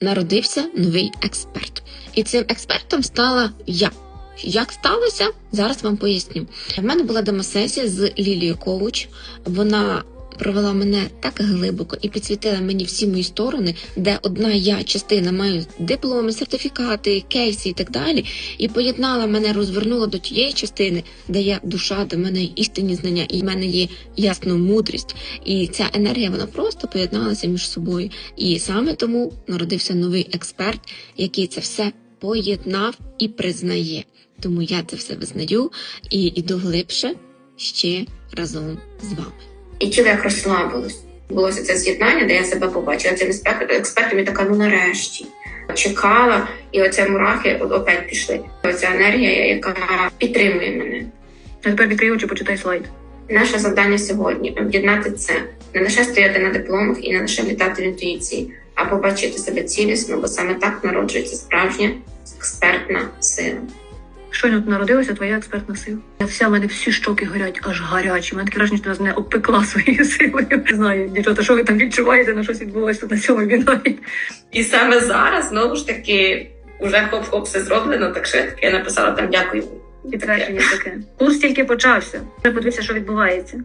народився новий експерт. І цим експертом стала я. Як сталося, зараз вам поясню. В мене була демосесія з Лілією Коуч. Вона провела мене так глибоко і підсвітила мені всі мої сторони, де одна я частина маю дипломи, сертифікати, кейси і так далі. І поєднала мене, розвернула до тієї частини, де я душа, в мене є істинні знання, і в мене є ясна мудрість. І ця енергія вона просто поєдналася між собою. І саме тому народився новий експерт, який це все поєднав і признає. Тому я це все визнаю і іду глибше ще разом з вами. І тіло як розслабилось. Булося це з'єднання, де я себе побачила цим експер- експертом і така, ну нарешті. Чекала, і оце мурахи опять пішли. Оця енергія, яка підтримує мене. А тепер відкрий очі, почитай слайд. Наше завдання сьогодні об'єднати це, не лише стояти на дипломах і не лише літати в інтуїції, а побачити себе цілісно, бо саме так народжується справжня експертна сила. Щойно народилася твоя експертна сила. Я вся в мене всі щоки горять, аж гарячі. Мене таке враження, що нас не обпекла своєю силою. Не знаю, дівчата, що ви там відчуваєте, на щось відбулося тут на цьому вінарі. І саме зараз знову ж таки уже хоп-хоп все зроблено, так швидко я написала там дякую. Підтвердження таке. Курс тільки почався. Треба подивитися, що відбувається.